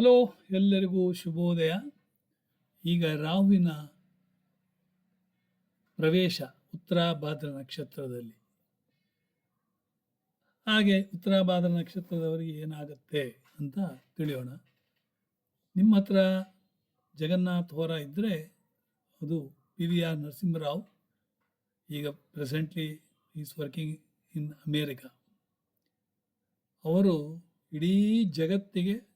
Hello ಎಲ್ಲರಿಗೂ ಶುಭೋದಯ. ಈಗ ರಾಹುವಿನ ಪ್ರವೇಶ ಉತ್ತರಾಭಾದ್ರ ನಕ್ಷತ್ರದಲ್ಲಿ. ಹಾಗೆ ಉತ್ತರಾಭಾದ್ರ ನಕ್ಷತ್ರದವರಿಗೆ ಏನಾಗುತ್ತೆ ಅಂತ ತಿಳಿಯೋಣ. ನಿಮ್ಮ ಹತ್ರ ಜಗನ್ನಾಥ್ ಹೋರ ಇದ್ದರೆ ಅದು ಪಿ ವಿ ಆರ್ ನರಸಿಂಹರಾವ್, ಈಗ presently is working in America ಅವರು ಇಡೀ ಜಗತ್ತಿಗೆ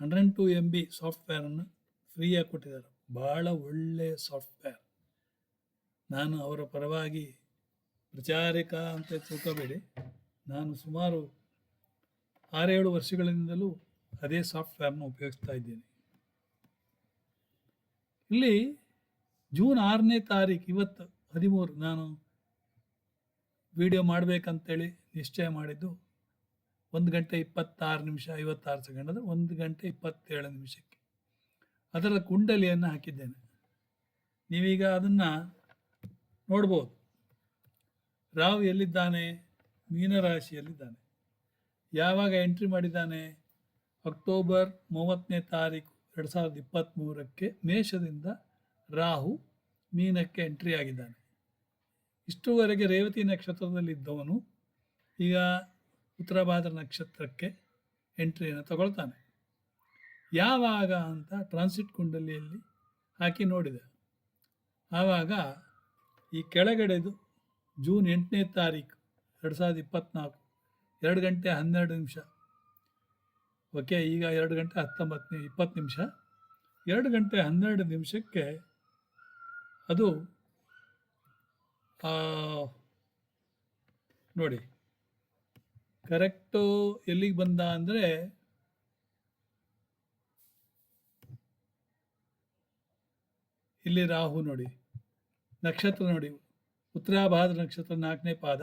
ಹಂಡ್ರೆಡ್ ಟು ಎಂ ಬಿ ಸಾಫ್ಟ್ವೇರನ್ನು ಫ್ರೀಯಾಗಿ ಕೊಟ್ಟಿದ್ದಾರೆ. ಭಾಳ ಒಳ್ಳೆಯ ಸಾಫ್ಟ್ವೇರ್ ನಾನು ಅವರ ಪರವಾಗಿ ಪ್ರಚಾರಿಕ ಅಂತ ತಿಳ್ಕೋಬೇಡಿ. ನಾನು ಸುಮಾರು ಆರೇಳು ವರ್ಷಗಳಿಂದಲೂ ಅದೇ ಸಾಫ್ಟ್ವೇರ್ನ ಉಪಯೋಗಿಸ್ತಾ ಇದ್ದೇನೆ. ಇಲ್ಲಿ ಜೂನ್ ಆರನೇ ತಾರೀಕು ಇವತ್ತು ಹದಿಮೂರು ನಾನು ವಿಡಿಯೋ ಮಾಡಬೇಕಂತೇಳಿ ನಿಶ್ಚಯ ಮಾಡಿದ್ದು ಒಂದು ಗಂಟೆ ಇಪ್ಪತ್ತಾರು ನಿಮಿಷ, ಐವತ್ತಾರು ಸೆಕೆಂಡ್ ಅಂದರೆ ಒಂದು ಗಂಟೆ ಇಪ್ಪತ್ತೇಳು ನಿಮಿಷಕ್ಕೆ. ಅದರ ಕುಂಡಲಿಯನ್ನು ಹಾಕಿದ್ದೇನೆ. ನೀವೀಗ ಅದನ್ನು ನೋಡ್ಬೋದು. ರಾವ್ ಎಲ್ಲಿದ್ದಾನೆ? ಮೀನರಾಶಿಯಲ್ಲಿದ್ದಾನೆ. ಯಾವಾಗ ಎಂಟ್ರಿ ಮಾಡಿದ್ದಾನೆ? ಅಕ್ಟೋಬರ್ ಮೂವತ್ತನೇ ತಾರೀಕು ಎರಡು ಸಾವಿರದ ಇಪ್ಪತ್ತ್ಮೂರಕ್ಕೆ ಮೇಷದಿಂದ ರಾಹು ಮೀನಕ್ಕೆ ಎಂಟ್ರಿ ಆಗಿದ್ದಾನೆ. ಇಷ್ಟುವರೆಗೆ ರೇವತಿ ನಕ್ಷತ್ರದಲ್ಲಿದ್ದವನು. ಈಗ ಉತ್ತರಭಾದ್ರ ನಕ್ಷತ್ರಕ್ಕೆ ಎಂಟ್ರಿಯನ್ನು ತಗೊಳ್ತಾನೆ. ಯಾವಾಗ ಅಂತ ಟ್ರಾನ್ಸಿಟ್ ಕುಂಡಲಿಯಲ್ಲಿ ಹಾಕಿ ನೋಡಿದೆ. ಆವಾಗ ಈ ಕೆಳಗಡೆದು ಜೂನ್ ಎಂಟನೇ ತಾರೀಕು ಎರಡು ಸಾವಿರದ ಇಪ್ಪತ್ತ್ನಾಲ್ಕು ಎರಡು ಗಂಟೆ ಹನ್ನೆರಡು ನಿಮಿಷ. ಓಕೆ, ಈಗ ಎರಡು ಗಂಟೆ ಹತ್ತೊಂಬತ್ತು ಇಪ್ಪತ್ತು ನಿಮಿಷ. ಎರಡು ಗಂಟೆ ಹನ್ನೆರಡು ನಿಮಿಷಕ್ಕೆ ಅದು ನೋಡಿ. ಕರೆಕ್ಟು ಎಲ್ಲಿಗೆ ಬಂದ ಅಂದರೆ ಇಲ್ಲಿ ರಾಹು ನೋಡಿ, ನಕ್ಷತ್ರ ನೋಡಿ ಉತ್ತರಾಭಾದ್ರ ನಕ್ಷತ್ರ ನಾಲ್ಕನೇ ಪಾದ,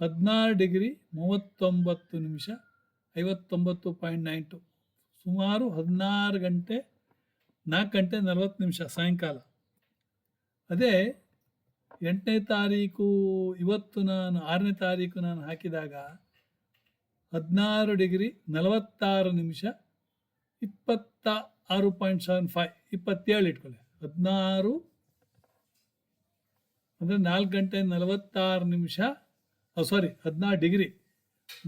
ಹದಿನಾರು ಡಿಗ್ರಿ ಮೂವತ್ತೊಂಬತ್ತು ನಿಮಿಷ ಐವತ್ತೊಂಬತ್ತು ಪಾಯಿಂಟ್ ನೈನ್ ಟು, ಸುಮಾರು ಹದಿನಾರು ಗಂಟೆ, ನಾಲ್ಕು ಗಂಟೆ ನಲವತ್ತು ನಿಮಿಷ ಸಾಯಂಕಾಲ. ಅದೇ ಎಂಟನೇ ತಾರೀಕು, ಇವತ್ತು ನಾನು ಆರನೇ ತಾರೀಕು ನಾನು ಹಾಕಿದಾಗ ಹದಿನಾರು ಡಿಗ್ರಿ ನಲವತ್ತಾರು ನಿಮಿಷ ಇಪ್ಪತ್ತ ಆರು ಪಾಯಿಂಟ್ ಸೆವೆನ್ ಫೈವ್, ಇಪ್ಪತ್ತೇಳು ಇಟ್ಕೊಳ್ಳಿ. ಹದಿನಾರು ಅಂದರೆ ನಾಲ್ಕು ಗಂಟೆ ನಲವತ್ತಾರು ನಿಮಿಷ ಸಾರಿ ಹದಿನಾರು ಡಿಗ್ರಿ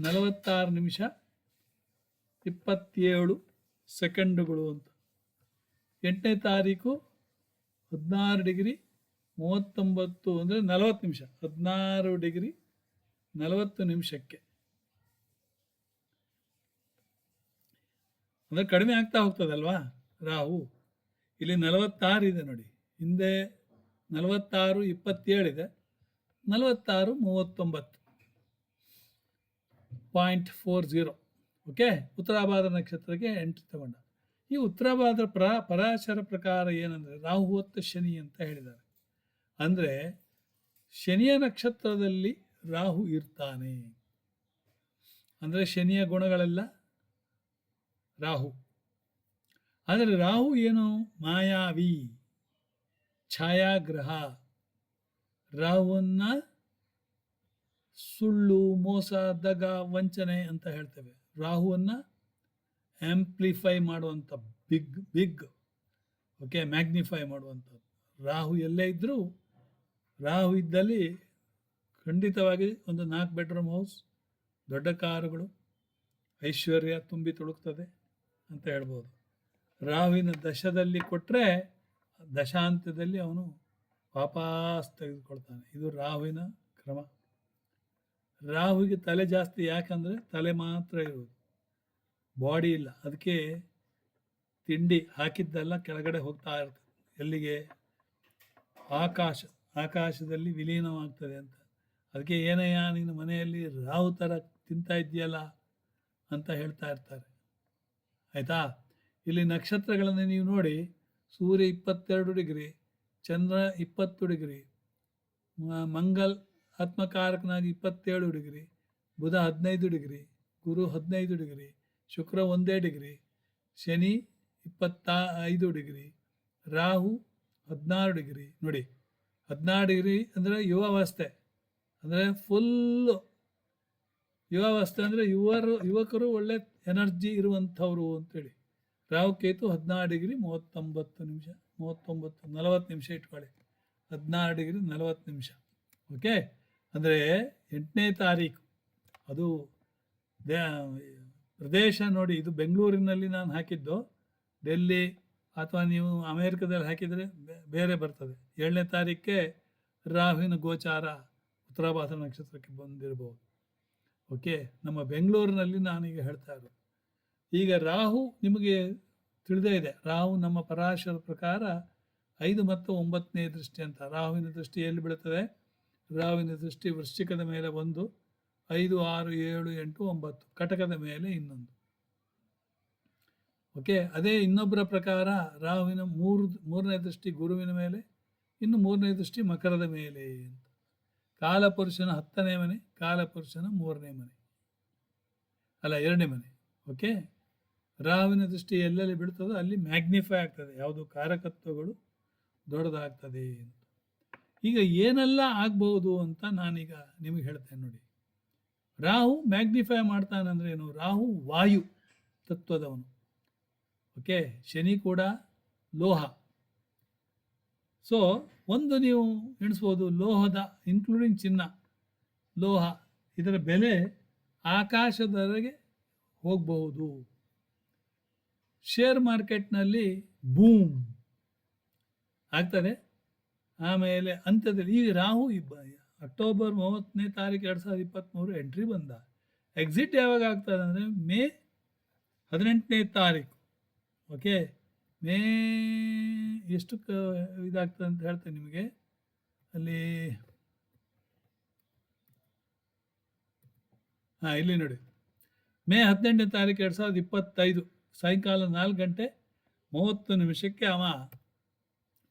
ನಲವತ್ತಾರು ನಿಮಿಷ ಇಪ್ಪತ್ತೇಳು ಸೆಕೆಂಡುಗಳು ಅಂತ. ಎಂಟನೇ ತಾರೀಕು ಹದಿನಾರು ಡಿಗ್ರಿ ಮೂವತ್ತೊಂಬತ್ತು ಅಂದರೆ ನಲವತ್ತು ನಿಮಿಷ, ಹದಿನಾರು ಡಿಗ್ರಿ ನಲವತ್ತು ನಿಮಿಷಕ್ಕೆ. ಅಂದರೆ ಕಡಿಮೆ ಆಗ್ತಾ ಹೋಗ್ತದಲ್ವಾ? ರಾಹು. ಇಲ್ಲಿ ನಲವತ್ತಾರು ಇದೆ ನೋಡಿ. ಹಿಂದೆ ನಲವತ್ತಾರು ಇಪ್ಪತ್ತೇಳಿದೆ ನಲವತ್ತಾರು, ಮೂವತ್ತೊಂಬತ್ತು. Point four zero. Okay? Uttarabhadra ನಕ್ಷತ್ರಕ್ಕೆ entry ತಗೊಂಡ. ಈ ಉತ್ತರಾಭಾದ್ರ ಪ್ರ, ಪರಾಶರ ಪ್ರಕಾರ ಏನಂದರೆ ರಾಹು ಹೊತ್ತ ಶನಿ ಅಂತ ಹೇಳಿದ್ದಾರೆ. ಅಂದರೆ ಶನಿಯ ನಕ್ಷತ್ರದಲ್ಲಿ ರಾಹು ಇರ್ತಾನೆ. ಅಂದರೆ ಶನಿಯ ಗುಣಗಳೆಲ್ಲ ರಾಹು. ಆದರೆ ರಾಹು ಏನು? ಮಾಯಾವಿ. ಛಾಯಾಗ್ರಹ. ರಾಹುವನ್ನ ಸುಳ್ಳು, ಮೋಸ, ದಗ, ವಂಚನೆ ಅಂತ ಹೇಳ್ತೇವೆ. ರಾಹುವನ್ನು ಆಂಪ್ಲಿಫೈ ಮಾಡುವಂಥ ಬಿಗ್ ಬಿಗ್ ಓಕೆ ಮ್ಯಾಗ್ನಿಫೈ ಮಾಡುವಂಥದ್ದು. ರಾಹು ಎಲ್ಲೇ ಇದ್ದರೂ ರಾಹು ಇದ್ದಲ್ಲಿ ಖಂಡಿತವಾಗಿ ಒಂದು ನಾಲ್ಕು ಬೆಡ್ರೂಮ್ ಹೌಸ್ ದೊಡ್ಡ ಕಾರುಗಳು, ಐಶ್ವರ್ಯ ತುಂಬಿ ತುಳುಕ್ತದೆ. ಅಂತ ಹೇಳ್ಬೋದು. ರಾಹುವಿನ ದಶದಲ್ಲಿ ಕೊಟ್ಟರೆ ದಶಾಂತ್ಯದಲ್ಲಿ ಅವನು ವಾಪಸ್ ತೆಗೆದುಕೊಳ್ತಾನೆ. ಇದು ರಾಹುವಿನ ಕ್ರಮ. ರಾಹುವಿಗೆ ತಲೆ ಜಾಸ್ತಿ ಯಾಕಂದರೆ ತಲೆ ಮಾತ್ರ ಇರೋದು. ಬಾಡಿ ಇಲ್ಲ. ಅದಕ್ಕೆ ತಿಂಡಿ ಹಾಕಿದ್ದೆಲ್ಲ ಕೆಳಗಡೆ ಹೋಗ್ತಾ ಇರ್ತದೆ. ಎಲ್ಲಿಗೆ? ಆಕಾಶ. ಆಕಾಶದಲ್ಲಿ ವಿಲೀನವಾಗ್ತದೆ ಅಂತ. ಅದಕ್ಕೆ ಏನಯ್ಯ ನಿನ್ನ ಮನೆಯಲ್ಲಿ ರಾಹು ಥರ ತಿಂತಾ ಇದೆಯಲ್ಲ ಅಂತ ಹೇಳ್ತಾ ಇರ್ತಾರೆ. ಆಯಿತಾ? ಇಲ್ಲಿ ನಕ್ಷತ್ರಗಳನ್ನು ನೀವು ನೋಡಿ. ಸೂರ್ಯ ಇಪ್ಪತ್ತೆರಡು ಡಿಗ್ರಿ, ಚಂದ್ರ ಇಪ್ಪತ್ತು ಡಿಗ್ರಿ ಮಂಗಲ್ ಆತ್ಮಕಾರಕನಾಗಿ ಇಪ್ಪತ್ತೇಳು ಡಿಗ್ರಿ, ಬುಧ ಹದಿನೈದು ಡಿಗ್ರಿ, ಗುರು ಹದಿನೈದು ಡಿಗ್ರಿ, ಶುಕ್ರ ಒಂದೇ ಡಿಗ್ರಿ, ಶನಿ ಇಪ್ಪತ್ತ ಐದು ಡಿಗ್ರಿ, ರಾಹು ಹದಿನಾರು ಡಿಗ್ರಿ. ನೋಡಿ, ಹದಿನಾರು ಡಿಗ್ರಿ ಅಂದರೆ ಯುವಾವಸ್ಥೆ ಅಂದರೆ ಫುಲ್ಲು ಯುವಾವಸ್ಥೆ ಅಂದರೆ ಯುವರು, ಯುವಕರು ಒಳ್ಳೆ ಎನರ್ಜಿ ಇರುವಂಥವ್ರು ಅಂತೇಳಿ. ರಾಹುಕೇತು ಹದಿನಾರು ಡಿಗ್ರಿ ಮೂವತ್ತೊಂಬತ್ತು ನಿಮಿಷ, ಮೂವತ್ತೊಂಬತ್ತು, ನಲವತ್ತು ನಿಮಿಷ ಇಟ್ಕೊಳ್ಳಿ. ಹದಿನಾರು ಡಿಗ್ರಿ, ನಲವತ್ತು ನಿಮಿಷ. ಓಕೆ? ಅಂದರೆ ಎಂಟನೇ ತಾರೀಕು. ಅದು ಪ್ರದೇಶ ನೋಡಿ, ಇದು ಬೆಂಗಳೂರಿನಲ್ಲಿ ನಾನು ಹಾಕಿದ್ದು. ಡೆಲ್ಲಿ ಅಥವಾ ನೀವು ಅಮೇರಿಕದಲ್ಲಿ ಹಾಕಿದರೆ ಬೇರೆ ಬರ್ತದೆ. ಏಳನೇ ತಾರೀಕೆ ರಾಹುವಿನ ಗೋಚಾರ ಉತ್ತರಾಭಾಸ ನಕ್ಷತ್ರಕ್ಕೆ ಬಂದಿರಬಹುದು. ಓಕೆ, ನಮ್ಮ ಬೆಂಗಳೂರಿನಲ್ಲಿ ನಾನೀಗ ಹೇಳ್ತಾ ಇರೋದು. ಈಗ ರಾಹು ನಿಮಗೆ ತಿಳಿದೇ ಇದೆ, ರಾಹು ನಮ್ಮ ಪರಾಶರ ಪ್ರಕಾರ ಐದು ಮತ್ತು ಒಂಬತ್ತನೇ ದೃಷ್ಟಿ ಅಂತ. ರಾಹುವಿನ ದೃಷ್ಟಿ ಎಲ್ಲಿ ಬೀಳುತ್ತದೆ ರಾಹುವಿನ ದೃಷ್ಟಿ ವೃಶ್ಚಿಕದ ಮೇಲೆ ಒಂದು, ಐದು, ಆರು, ಏಳು, ಎಂಟು, ಒಂಬತ್ತು, ಕಟಕದ ಮೇಲೆ ಇನ್ನೊಂದು. ಓಕೆ, ಅದೇ ಇನ್ನೊಬ್ಬರ ಪ್ರಕಾರ ರಾಹುವಿನ ಮೂರು, ಮೂರನೇ ದೃಷ್ಟಿ ಗುರುವಿನ ಮೇಲೆ, ಇನ್ನು ಮೂರನೇ ದೃಷ್ಟಿ ಮಕರದ ಮೇಲೆ ಅಂತ. ಕಾಲಪುರುಷನ ಹತ್ತನೇ ಮನೆ, ಕಾಲಪುರುಷನ ಮೂರನೇ ಮನೆ. ಅಲ್ಲ, ಎರಡನೇ ಮನೆ. ಓಕೆ? ರಾಹುವಿನ ದೃಷ್ಟಿ ಎಲ್ಲೆಲ್ಲಿ ಬಿಡ್ತದೋ ಅಲ್ಲಿ ಮ್ಯಾಗ್ನಿಫೈ ಆಗ್ತದೆ. ಯಾವುದು ಕಾರಕತ್ವಗಳು ದೊಡ್ಡದಾಗ್ತದೆ ಅಂತ. ಈಗ ಏನೆಲ್ಲ ಆಗ್ಬಹುದು ಅಂತ ನಾನೀಗ ನಿಮಗೆ ಹೇಳ್ತೇನೆ ನೋಡಿ. ರಾಹು ಮ್ಯಾಗ್ನಿಫೈ ಮಾಡ್ತಾನಂದ್ರೆ ಏನು? ರಾಹು ವಾಯು ತತ್ವದವನು. ಓಕೆ? ಶನಿ ಕೂಡ ಲೋಹ. ಸೊ ಒಂದು ನೀವು ಎಣಿಸ್ಬೋದು ಲೋಹದ ಇನ್ಕ್ಲೂಡಿಂಗ್ ಚಿನ್ನ, ಲೋಹ, ಇದರ ಬೆಲೆ ಆಕಾಶದವರೆಗೆ ಹೋಗಬಹುದು. ಶೇರ್ ಮಾರ್ಕೆಟ್ನಲ್ಲಿ ಬೂಮ್ ಆಗ್ತದೆ. ಆಮೇಲೆ ಅಂತ್ಯದಲ್ಲಿ ಈಗ ರಾಹು ಇಬ್ಬ ಅಕ್ಟೋಬರ್ ಮೂವತ್ತನೇ ತಾರೀಕು ಎರಡು ಸಾವಿರದ ಇಪ್ಪತ್ತ್ಮೂರು ಎಂಟ್ರಿ ಬಂದ. ಎಕ್ಸಿಟ್ ಯಾವಾಗ ಆಗ್ತದೆ ಅಂದರೆ ಮೇ ಹದಿನೆಂಟನೇ ತಾರೀಕು. ಓಕೆ ಮೇ ಎಷ್ಟು ಕ ಇದಾಗ್ತದೆ ಅಂತ ಹೇಳ್ತೇನೆ ನಿಮಗೆ. ಅಲ್ಲಿ ಹಾಂ, ಇಲ್ಲಿ ನೋಡಿ. ಮೇ ಹದಿನೆಂಟನೇ ತಾರೀಕು ಎರಡು ಸಾವಿರದ ಇಪ್ಪತ್ತೈದು ಸಾಯಂಕಾಲ ನಾಲ್ಕು ಗಂಟೆ ಮೂವತ್ತು ನಿಮಿಷಕ್ಕೆ ಅವ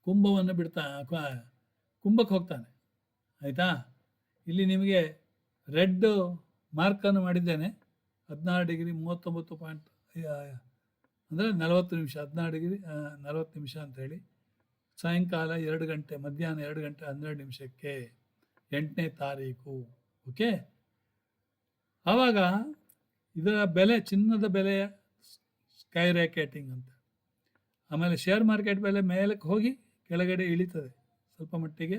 ಕುಂಭವನ್ನು ಬಿಡ್ತಾ ಕುಂಭಕ್ಕೆ ಹೋಗ್ತಾನೆ. ಆಯಿತಾ? ಇಲ್ಲಿ ನಿಮಗೆ ರೆಡ್ ಮಾರ್ಕನ್ನು ಮಾಡಿದ್ದೇನೆ. ಹದಿನಾರು ಡಿಗ್ರಿ ಮೂವತ್ತೊಂಬತ್ತು ಪಾಯಿಂಟ್ ಅಂದರೆ ನಲವತ್ತು ನಿಮಿಷ, ಹದಿನಾರು ಡಿಗ್ರಿ ನಲವತ್ತು ನಿಮಿಷ ಅಂತ ಹೇಳಿ ಸಾಯಂಕಾಲ ಎರಡು ಗಂಟೆ, ಮಧ್ಯಾಹ್ನ ಎರಡು ಗಂಟೆ ಹನ್ನೆರಡು ನಿಮಿಷಕ್ಕೆ ಎಂಟನೇ ತಾರೀಕು ಓಕೆ ಆವಾಗ ಇದರ ಬೆಲೆ, ಚಿನ್ನದ ಬೆಲೆ ಸ್ಕೈ ರ್ಯಾಕೆಟಿಂಗ್ ಅಂತ. ಆಮೇಲೆ ಶೇರ್ ಮಾರ್ಕೆಟ್ ಬೆಲೆ ಮೇಲಕ್ಕೆ ಹೋಗಿ ಕೆಳಗಡೆ ಇಳಿತದೆ. ಸ್ವಲ್ಪ ಮಟ್ಟಿಗೆ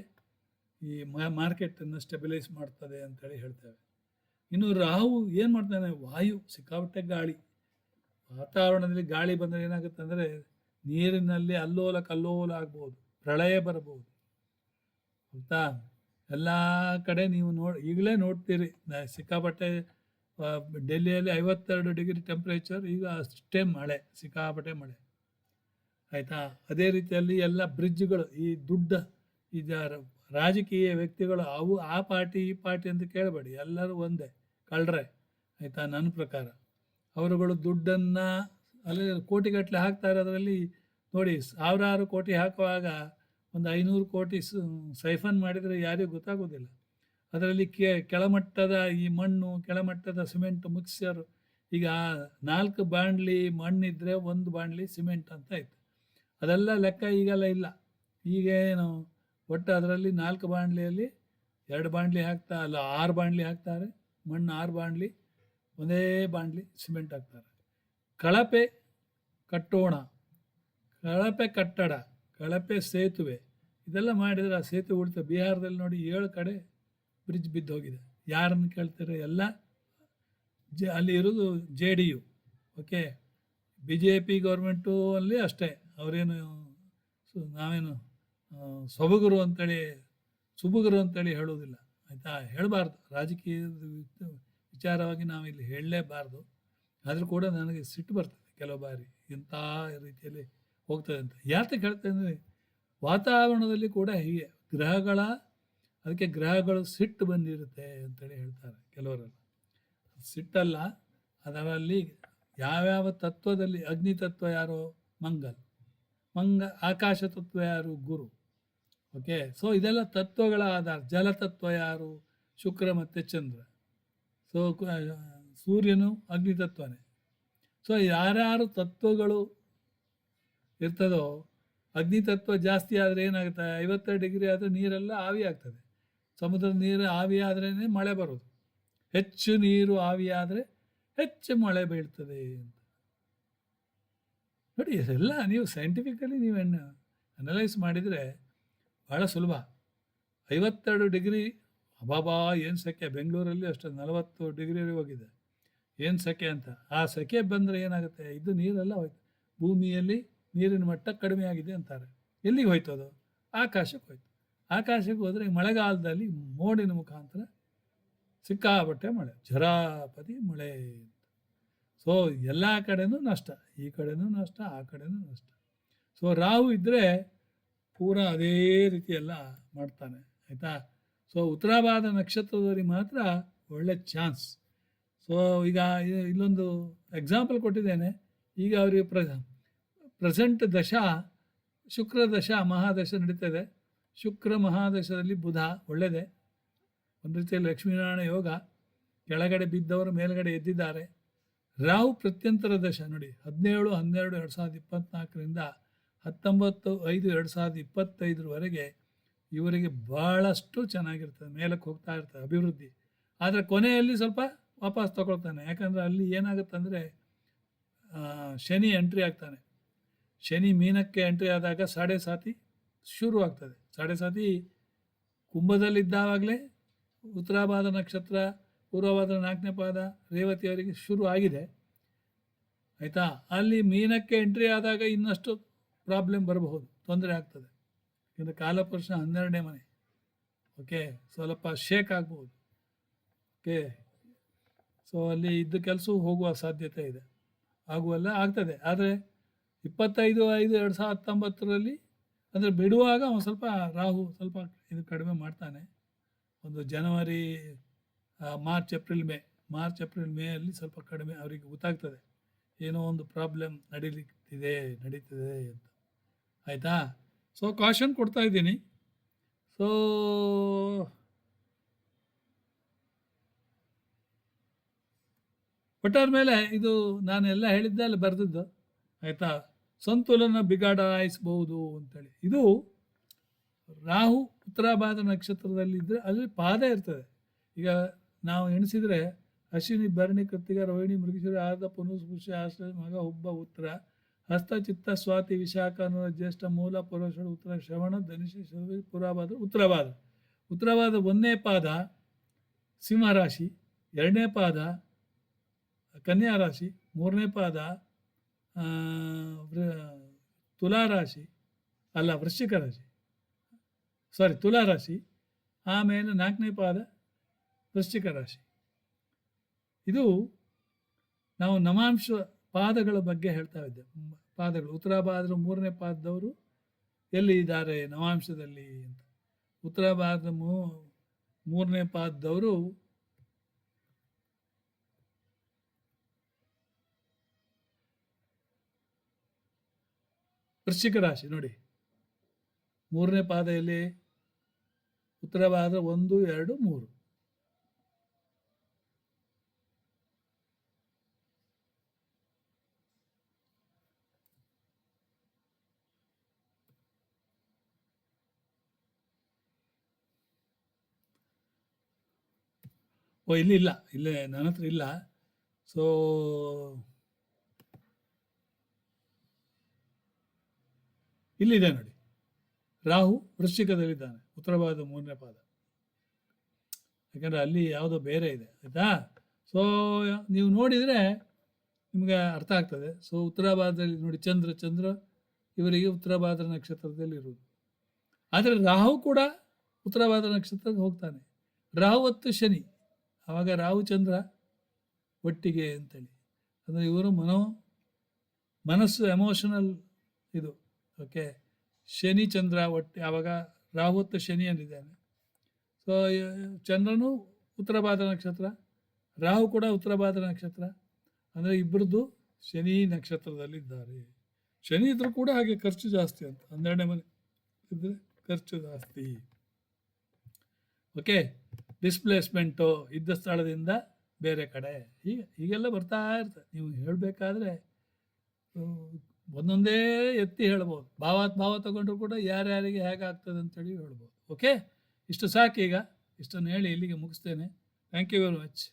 ಈ ಮಾರ್ಕೆಟನ್ನು ಸ್ಟೆಬಿಲೈಸ್ ಮಾಡ್ತದೆ ಅಂತೇಳಿ ಹೇಳ್ತೇವೆ. ಇನ್ನು ರಾಹು ಏನು ಮಾಡ್ತಾನೆ? ವಾಯು, ಸಿಕ್ಕಾಪಟ್ಟೆ ಗಾಳಿ. ವಾತಾವರಣದಲ್ಲಿ ಗಾಳಿ ಬಂದರೆ ಏನಾಗುತ್ತೆ ಅಂದರೆ ನೀರಿನಲ್ಲಿ ಅಲ್ಲೋಲ ಕಲ್ಲೋಲ ಆಗ್ಬೋದು, ಪ್ರಳಯ ಬರಬಹುದು ಗೊತ್ತಾ ಎಲ್ಲ ಕಡೆ ನೀವು ನೋಡಿ ಈಗಲೇ ನೋಡ್ತೀರಿ. ಸಿಕ್ಕಾಪಟ್ಟೆ ಡೆಲ್ಲಿಯಲ್ಲಿ ಐವತ್ತೆರಡು ಡಿಗ್ರಿ ಟೆಂಪ್ರೇಚರ್ ಈಗ ಅಷ್ಟೇ ಮಳೆ, ಸಿಕ್ಕಾಪಟ್ಟೆ ಮಳೆ. ಆಯಿತಾ? ಅದೇ ರೀತಿಯಲ್ಲಿ ಎಲ್ಲ ಬ್ರಿಡ್ಜ್ಗಳು ಈ ದುಡ್ಡ, ಈ ರಾಜಕೀಯ ವ್ಯಕ್ತಿಗಳು, ಅವು ಆ ಪಾರ್ಟಿ, ಈ ಪಾರ್ಟಿ ಅಂತ ಕೇಳಬೇಡಿ. ಎಲ್ಲರೂ ಒಂದೇ, ಕಳ್ರೆ. ಆಯಿತಾ? ನನ್ನ ಪ್ರಕಾರ. ಅವರುಗಳು ದುಡ್ಡನ್ನು ಅಲ್ಲಿ ಕೋಟಿಗಟ್ಟಲೆ ಹಾಕ್ತಾರೆ ಅದರಲ್ಲಿ ನೋಡಿ ಸಾವಿರಾರು ಕೋಟಿ ಹಾಕುವಾಗ ಒಂದು ಐನೂರು ಕೋಟಿ ಸೈಫನ್ ಮಾಡಿದರೆ ಯಾರಿಗೂ ಗೊತ್ತಾಗೋದಿಲ್ಲ. ಅದರಲ್ಲಿ ಕೆ ಕೆಳಮಟ್ಟದ ಈ ಮಣ್ಣು, ಕೆಳಮಟ್ಟದ ಸಿಮೆಂಟ್ ಮಿಕ್ಸರ್ ಈಗ ನಾಲ್ಕು ಬಾಂಡ್ಲಿ ಮಣ್ಣಿದ್ರೆ ಒಂದು ಬಾಂಡ್ಲಿ ಸಿಮೆಂಟ್ ಅಂತ ಇತ್ತು ಅದೆಲ್ಲ ಲೆಕ್ಕ ಈಗೆಲ್ಲ ಇಲ್ಲ. ಈಗೇನು ಒಟ್ಟು ಅದರಲ್ಲಿ ನಾಲ್ಕು ಬಾಂಡ್ಲಿಯಲ್ಲಿ ಎರಡು ಬಾಂಡ್ಲಿ ಹಾಕ್ತಾ, ಅಲ್ಲ ಆರು ಬಾಂಡ್ಲಿ ಹಾಕ್ತಾರೆ, ಮಣ್ಣು ಆರು ಬಾಂಡ್ಲಿ. ಒಂದೇ ಬಾಂಡ್ಲಿ ಸಿಮೆಂಟ್ ಹಾಕ್ತಾರೆ. ಕಳಪೆ ಕಟ್ಟೋಣ, ಕಳಪೆ ಕಟ್ಟಡ, ಕಳಪೆ ಸೇತುವೆ, ಇದೆಲ್ಲ ಮಾಡಿದರೆ ಆ ಸೇತುವೆ ಉಳಿತ ಬಿಹಾರದಲ್ಲಿ ನೋಡಿ ಏಳು ಕಡೆ ಬ್ರಿಡ್ಜ್ ಬಿದ್ದು ಹೋಗಿದೆ. ಯಾರನ್ನು ಕೇಳ್ತಾರೆ? ಎಲ್ಲ ಜ, ಅಲ್ಲಿ ಇರೋದು J D U. Okay? B J P government ಅಲ್ಲಿ ಅಷ್ಟೇ. ಅವರೇನು ನಾವೇನು ಸೊಬಗರು ಅಂತೇಳಿ, ಸುಬುಗರು ಅಂತೇಳಿ ಹೇಳೋದಿಲ್ಲ ಆಯಿತಾ? ಹೇಳಬಾರ್ದು. ರಾಜಕೀಯದ ವಿಚಾರವಾಗಿ ನಾವು ಇಲ್ಲಿ ಹೇಳಲೇಬಾರ್ದು. ಆದರೂ ಕೂಡ ನನಗೆ ಸಿಟ್ಟು ಬರ್ತದೆ ಕೆಲವು ಬಾರಿ. ಇಂಥ ರೀತಿಯಲ್ಲಿ ಹೋಗ್ತದೆ ಅಂತ. ಯಾತಕ್ಕೆ ಹೇಳ್ತೇನೆ ವಾತಾವರಣದಲ್ಲಿ ಕೂಡ ಹೀಗೆ. ಗ್ರಹಗಳ, ಅದಕ್ಕೆ ಗ್ರಹಗಳು ಸಿಟ್ಟು ಬಂದಿರುತ್ತೆ ಅಂತೇಳಿ ಹೇಳ್ತಾರೆ ಕೆಲವರೆಲ್ಲ. ಸಿಟ್ಟಲ್ಲ, ಅದರಲ್ಲಿ ಯಾವ್ಯಾವ ತತ್ವದಲ್ಲಿ, ಅಗ್ನಿ ತತ್ವ ಯಾರು? ಮಂಗಲ್. ಮಂಗ, ಆಕಾಶ ತತ್ವ ಯಾರು? ಗುರು. ಓಕೆ ಸೊ ಇದೆಲ್ಲ ತತ್ವಗಳ ಆಧಾರ ಜಲತತ್ವ ಯಾರು? ಶುಕ್ರ ಮತ್ತು ಚಂದ್ರ. ಸೊ ಸೂರ್ಯನು ಅಗ್ನಿ ತತ್ವನೇ ಸೊ, ಯಾರ್ಯಾರು ತತ್ವಗಳು ಇರ್ತದೋ ಅಗ್ನಿ ತತ್ವ ಜಾಸ್ತಿ ಆದರೆ ಏನಾಗುತ್ತೆ? ಐವತ್ತೆರಡು ಡಿಗ್ರಿ ಆದರೆ ನೀರೆಲ್ಲ ಆವಿ ಆಗ್ತದೆ. ಸಮುದ್ರದ ನೀರು ಆವಿ ಆದ್ರೇ ಮಳೆ ಬರೋದು. ಹೆಚ್ಚು ನೀರು ಆವಿಯಾದರೆ ಹೆಚ್ಚು ಮಳೆ ಬೀಳ್ತದೆ ಅಂತ. ನೋಡಿ ಎಲ್ಲ ನೀವು ಸೈಂಟಿಫಿಕಲಿ ನೀವು ಅನಲೈಸ್ ಮಾಡಿದರೆ ಭಾಳ ಸುಲಭ. ಐವತ್ತೆರಡು ಡಿಗ್ರಿ ಅಬಾಬಾ, ಏನು ಸೆಕೆ? ಬೆಂಗಳೂರಲ್ಲಿ ಅಷ್ಟು, ನಲವತ್ತು ಡಿಗ್ರಿ ಹೋಗಿದೆ. ಏನು ಸೆಕೆ ಅಂತ? ಆ ಸೆಕೆ ಬಂದರೆ ಏನಾಗುತ್ತೆ? ಇದು ನೀರೆಲ್ಲ ಹೋಯ್ತು. ಭೂಮಿಯಲ್ಲಿ ನೀರಿನ ಮಟ್ಟ ಕಡಿಮೆ ಆಗಿದೆ ಅಂತಾರೆ. ಎಲ್ಲಿಗೆ ಹೋಯ್ತು ಅದು? ಆಕಾಶಕ್ಕೆ ಹೋಯ್ತು. ಆಕಾಶಕ್ಕೆ ಹೋದರೆ ಮಳೆಗಾಲದಲ್ಲಿ ಮೋಡಿನ ಮುಖಾಂತರ ಸಿಕ್ಕಾಪಟ್ಟೆ ಮಳೆ. ಜರಾಪತಿ ಮಳೆ ಅಂತ. ಸೊ ಎಲ್ಲ ಕಡೆನೂ ನಷ್ಟ. ಈ ಕಡೆನೂ ನಷ್ಟ, ಆ ಕಡೆನೂ ನಷ್ಟ. ಸೊ ರಾಹು ಇದ್ದರೆ ಪೂರ ಅದೇ ರೀತಿ ಎಲ್ಲ ಮಾಡ್ತಾನೆ. ಆಯಿತಾ? ಸೊ ಉತ್ತರಾಭಾದ ನಕ್ಷತ್ರದವರಿಗೆ ಮಾತ್ರ ಒಳ್ಳೆ ಚಾನ್ಸ್ ಸೊ ಈಗ ಇಲ್ಲೊಂದು ಎಕ್ಸಾಂಪಲ್ ಕೊಟ್ಟಿದ್ದೇನೆ. ಈಗ ಅವರಿಗೆ ಪ್ರ ಪ್ರೆಸೆಂಟ್ ದಶ, ಶುಕ್ರ ದಶ, ಮಹಾದಶ ನಡೀತದೆ. ಶುಕ್ರ, ಮಹಾದಶದಲ್ಲಿ ಬುಧ ಒಳ್ಳೆಯದೇ ಒಂದು ರೀತಿಯಲ್ಲಿ ಲಕ್ಷ್ಮೀನಾರಾಯಣ ಯೋಗ. ಕೆಳಗಡೆ ಬಿದ್ದವರು ಮೇಲ್ಗಡೆ ಎದ್ದಿದ್ದಾರೆ. ರಾಹು ಪ್ರತ್ಯಂತರ ದಶ ನೋಡಿ. ಹದಿನೇಳು, ಹನ್ನೆರಡು, ಎರಡು ಸಾವಿರದ ಇಪ್ಪತ್ತ್ನಾಲ್ಕರಿಂದ ಹತ್ತೊಂಬತ್ತು, ಐದು, ಎರಡು ಸಾವಿರದ ಇಪ್ಪತ್ತೈದರವರೆಗೆ ಇವರಿಗೆ ಭಾಳಷ್ಟು ಚೆನ್ನಾಗಿರ್ತದೆ, ಮೇಲಕ್ಕೆ ಹೋಗ್ತಾ ಇರ್ತದೆ ಅಭಿವೃದ್ಧಿ. ಆದರೆ ಕೊನೆಯಲ್ಲಿ ಸ್ವಲ್ಪ ವಾಪಸ್ ತಗೊಳ್ತಾನೆ. ಯಾಕಂದರೆ ಅಲ್ಲಿ ಏನಾಗುತ್ತಂದರೆ ಶನಿ ಎಂಟ್ರಿ ಆಗ್ತಾನೆ. ಶನಿ ಮೀನಕ್ಕೆ ಎಂಟ್ರಿ ಆದಾಗ ಸಾಡೆ ಸಾತಿ ಶುರು ಆಗ್ತದೆ ಸಾಡೆ ಸಾತಿ ಕುಂಭದಲ್ಲಿದ್ದಾವಾಗಲೇ ಉತ್ತರಾಭಾದ ನಕ್ಷತ್ರ, ಪೂರ್ವಭಾದ ನಾಲ್ಕನೇ ಪಾದ ರೇವತಿಯವರಿಗೆ ಶುರು ಆಗಿದೆ ಆಯಿತಾ? ಅಲ್ಲಿ ಮೀನಕ್ಕೆ ಎಂಟ್ರಿ ಆದಾಗ ಇನ್ನಷ್ಟು ಪ್ರಾಬ್ಲಮ್ ಬರಬಹುದು, ತೊಂದರೆ ಆಗ್ತದೆ. ಯಾಕಂದರೆ ಕಾಲಪುರುಷ ಹನ್ನೆರಡನೇ ಮನೆ. ಓಕೆ ಸ್ವಲ್ಪ ಶೇಕ್ ಆಗ್ಬೋದು. ಓಕೆ ಸೊ ಅಲ್ಲಿ ಇದ್ದ ಕೆಲಸವು ಹೋಗುವ ಸಾಧ್ಯತೆ ಇದೆ. ಆಗುವಲ್ಲ, ಆಗ್ತದೆ. ಆದರೆ ಇಪ್ಪತ್ತೈದು, ಐದು, ಎರಡು ಸಾವಿರದ ಹತ್ತೊಂಬತ್ತರಲ್ಲಿ ಅಂದರೆ ಬಿಡುವಾಗ ಒಂದು ಸ್ವಲ್ಪ ರಾಹು ಸ್ವಲ್ಪ ಇದು ಕಡಿಮೆ ಮಾಡ್ತಾನೆ. ಒಂದು ಜನವರಿ March April May March April May ಅಲ್ಲಿ ಸ್ವಲ್ಪ ಕಡಿಮೆ ಅವರಿಗೆ ಗೊತ್ತಾಗ್ತದೆ. ಏನೋ ಒಂದು ಪ್ರಾಬ್ಲಮ್ ನಡೀಲಿಕ್ಕಿದೆ, ನಡೀತಿದೆ ಅಂತ. ಆಯಿತಾ? ಸೊ ಕಾಶನ್ ಕೊಡ್ತಾ ಇದ್ದೀನಿ. ಸೊ ಒಟ್ಟಾದ ಮೇಲೆ ಇದು ನಾನು ಎಲ್ಲ ಹೇಳಿದ್ದೆ, ಅಲ್ಲಿ ಬರೆದಿದ್ದು, ಆಯಿತಾ? ಸಂತುಲನ ಬಿಗಾಡಾಯಿಸಬಹುದು ಅಂತೇಳಿ. ಇದು ರಾಹು ಉತ್ತರಾಭಾದ ನಕ್ಷತ್ರದಲ್ಲಿದ್ದರೆ ಅಲ್ಲಿ ಪಾದ ಇರ್ತದೆ. ಈಗ ನಾವು ಎಣಿಸಿದರೆ ಅಶ್ವಿನಿ, ಭರಣಿ ಕೃತಿಗ ರೋಹಿಣಿ, ಮೃಗಶಿರ ಆದ ಪುನಃಸ್ಪೃಶ್ಯ, ಆಶ್ರಯ, ಮಗ ಒಬ್ಬ ಉತ್ತರ ಹಸ್ತ ಚಿತ್ತ ಸ್ವಾತಿ ವಿಶಾಖ ಅನ್ನೋ ಜ್ಯೇಷ್ಠ ಮೂಲ ಪುರುಷ ಉತ್ತರ ಶ್ರವಣ, ಧನುಷ ಶರವಿ ಪುರಾಭಾದ ಉತ್ತರವಾದ. ಉತ್ತರವಾದ ಒಂದನೇ ಪಾದ ಸಿಂಹರಾಶಿ ಎರಡನೇ ಪಾದ ಕನ್ಯಾ ರಾಶಿ, ಮೂರನೇ ಪಾದ ತುಲಾರಾಶಿ ಅಲ್ಲ ವೃಶ್ಚಿಕ ರಾಶಿ. ಸಾರಿ ತುಲಾ ರಾಶಿ, ಆಮೇಲೆ ನಾಲ್ಕನೇ ಪಾದ ವೃಶ್ಚಿಕ ರಾಶಿ. ಇದು ನಾವು ನವಾಂಶ ಪಾದಗಳ ಬಗ್ಗೆ ಹೇಳ್ತಾ ಇದ್ದೆ. ಪಾದಗಳು. ಉತ್ತರಾಭಾದ್ರ ಮೂರನೇ ಪಾದದವರು ಎಲ್ಲಿ ಇದ್ದಾರೆ ನವಾಂಶದಲ್ಲಿ ಅಂತ. ಉತ್ತರಾಭಾರದ ಮೂ, ಮೂರನೇ ಪಾದದವರು ವೃಶ್ಚಿಕ ರಾಶಿ ನೋಡಿ. ಮೂರನೇ ಪಾದ ಎಲ್ಲಿ? ಉತ್ತರ ಭಾರತ ಒಂದು, ಎರಡು, ಮೂರು. ಓ, ಇಲ್ಲಿ ಇಲ್ಲ, ಇಲ್ಲೇ ನನ್ನ ಹತ್ರ ಇಲ್ಲ. ಸೊ ಇಲ್ಲಿದೆ ನೋಡಿ. ರಾಹು ವೃಶ್ಚಿಕದಲ್ಲಿದ್ದಾನೆ, ಉತ್ತರ ಭಾಗದ ಮೂರನೇ ಪಾದ. ಯಾಕಂದರೆ ಅಲ್ಲಿ ಯಾವುದೋ ಬೇರೆ ಇದೆ, ಆಯಿತಾ? ಸೊ ನೀವು ನೋಡಿದರೆ ನಿಮಗೆ ಅರ್ಥ ಆಗ್ತದೆ. ಸೊ ಉತ್ತರ ಭಾಗದಲ್ಲಿ ನೋಡಿ, ಚಂದ್ರ ಚಂದ್ರ, ಇವರಿಗೆ ಉತ್ತರ ಭಾದ್ರ ನಕ್ಷತ್ರದಲ್ಲಿ ಇರುವುದು. ಆದರೆ ರಾಹು ಕೂಡ ಉತ್ತರ ಭಾದ್ರ ನಕ್ಷತ್ರಕ್ಕೆ ಹೋಗ್ತಾನೆ. ರಾಹು ಮತ್ತು ಶನಿ. ಆವಾಗ ರಾಹುಚಂದ್ರ ಒಟ್ಟಿಗೆ ಅಂತೇಳಿ. ಅಂದರೆ ಇವರು ಮನೋ, ಮನಸ್ಸು ಎಮೋಷನಲ್ ಇದು. ಓಕೆ ಶನಿ ಚಂದ್ರ ಒಟ್ಟು, ಆವಾಗ ರಾಹು ಶನಿ ಅಂದಿದ್ದಾನೆ ಸೊ ಚಂದ್ರನು ಉತ್ತರ ಭಾದ್ರ ನಕ್ಷತ್ರ, ರಾಹು ಕೂಡ ಉತ್ತರ ಭಾದ್ರ ನಕ್ಷತ್ರ. ಅಂದರೆ ಇಬ್ಬರದ್ದು ಶನಿ ನಕ್ಷತ್ರದಲ್ಲಿದ್ದಾರೆ. ಶನಿ ಇದ್ರೂ ಕೂಡ ಹಾಗೆ ಖರ್ಚು ಜಾಸ್ತಿ ಅಂತ. ಹನ್ನೆರಡನೇ ಮನೆ ಇದ್ದರೆ ಖರ್ಚು ಜಾಸ್ತಿ. ಓಕೆ ಡಿಸ್ಪ್ಲೇಸ್ಮೆಂಟು ಇದ್ದ ಸ್ಥಳದಿಂದ ಬೇರೆ ಕಡೆ. ಹೀಗೆ ಹೀಗೆಲ್ಲ ಬರ್ತಾ ಇರ್ತದೆ. ನೀವು ಹೇಳಬೇಕಾದ್ರೆ ಒಂದೊಂದೇ ಎತ್ತಿ ಹೇಳ್ಬೋದು. ಭಾವಾತ್ ಭಾವ ತಗೊಂಡ್ರು ಕೂಡ ಯಾರ್ಯಾರಿಗೆ ಹೇಗೆ ಆಗ್ತದೆ ಅಂತೇಳಿ ಹೇಳ್ಬೋದು. ಓಕೆ ಇಷ್ಟು ಸಾಕು ಈಗ. ಇಷ್ಟನ್ನು ಹೇಳಿ ಇಲ್ಲಿಗೆ ಮುಗಿಸ್ತೇನೆ. Thank you very much